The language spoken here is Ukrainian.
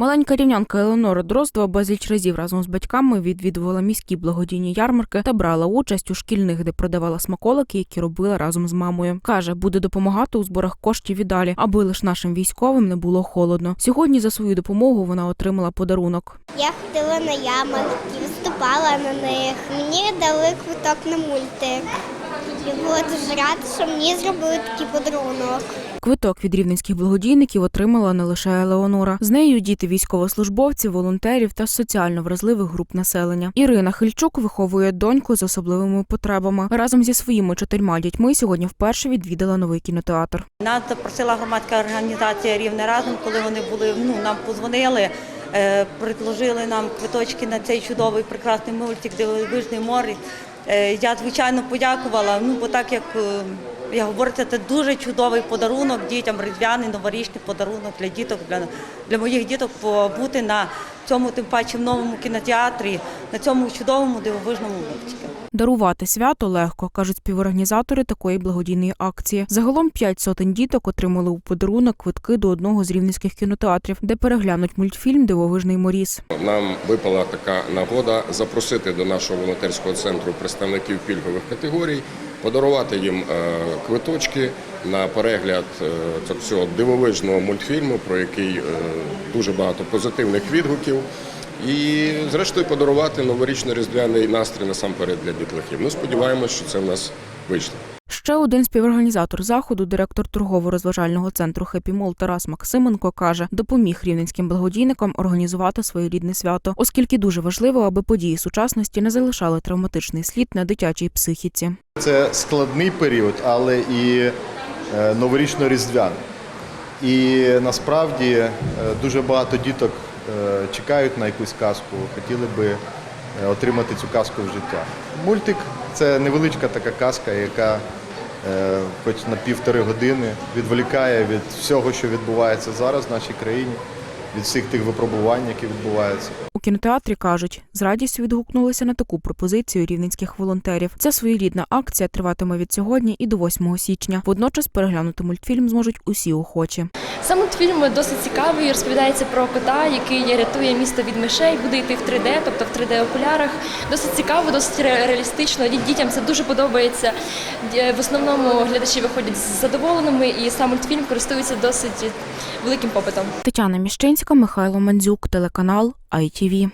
Маленька рівнянка Елеонора Дроздова безліч разів разом з батьками відвідувала міські благодійні ярмарки та брала участь у шкільних, де продавала смаколики, які робила разом з мамою. каже, буде допомагати у зборах коштів і далі, аби лише нашим військовим не було холодно. Сьогодні за свою допомогу вона отримала подарунок. Я ходила на ярмарки, виступала на них. Мені дали квиток на мультик. Я була дуже рада, що мені зробили такий подарунок. Квиток від рівненських благодійників отримала не лише Елеонора. З нею діти військовослужбовців, волонтерів та соціально вразливих груп населення. Ірина Хильчук виховує доньку з особливими потребами. Разом зі своїми чотирма дітьми сьогодні вперше відвідала новий кінотеатр. Нас запросила громадська організація Рівне разом, коли вони були, ну нам позвонили, е, предложили нам квиточки на цей чудовий прекрасний мультик Дивовижний море. Е, Я звичайно подякувала. Ну бо так як е, я говорю, це дуже чудовий подарунок дітям, різдвяний новорічний подарунок для діток, для, для моїх діток побути на цьому тим паче в новому кінотеатрі, на цьому чудовому дивовижному мультику. Дарувати свято легко, кажуть співорганізатори такої благодійної акції. Загалом п'ять сотень діток отримали у подарунок квитки до одного з рівненських кінотеатрів, де переглянуть мультфільм Дивовижний моріс. Нам випала така нагода запросити до нашого волонтерського центру представників пільгових категорій, подарувати їм е, квиточки на перегляд е, цього дивовижного мультфільму, про який е, дуже багато позитивних відгуків. І, зрештою, подарувати новорічно-різдвяний настрій насамперед для дітлахів. Ми сподіваємося, що це в нас вийшло. Ще один співорганізатор заходу, директор торгово-розважального центру «Хеппі Мол» Тарас Максименко каже, допоміг рівненським благодійникам організувати своєрідне свято, оскільки дуже важливо, аби події сучасності не залишали травматичний слід на дитячій психіці. Це складний період, але і е, новорічно-різдвяний. І насправді е, дуже багато діток е, чекають на якусь казку, хотіли би отримати цю казку в життя. Мультик це невеличка така казка, яка хоч на півтори години відволікає від всього, що відбувається зараз в нашій країні, від всіх тих випробувань, які відбуваються. У кінотеатрі кажуть, з радістю відгукнулися на таку пропозицію рівненських волонтерів. Ця своєрідна акція триватиме від сьогодні і до 8 січня. Водночас переглянути мультфільм зможуть усі охочі. Сам мультфільм досить цікавий. Розповідається про кота, який рятує місто від мишей, буде йти в 3D, тобто в 3D окулярах. Досить цікаво, досить ре- реалістично. Дітям це дуже подобається. В основному глядачі виходять задоволеними, і сам мультфільм користується досить великим попитом. Тетяна Міщинська, Михайло Мандзюк, телеканал ITV.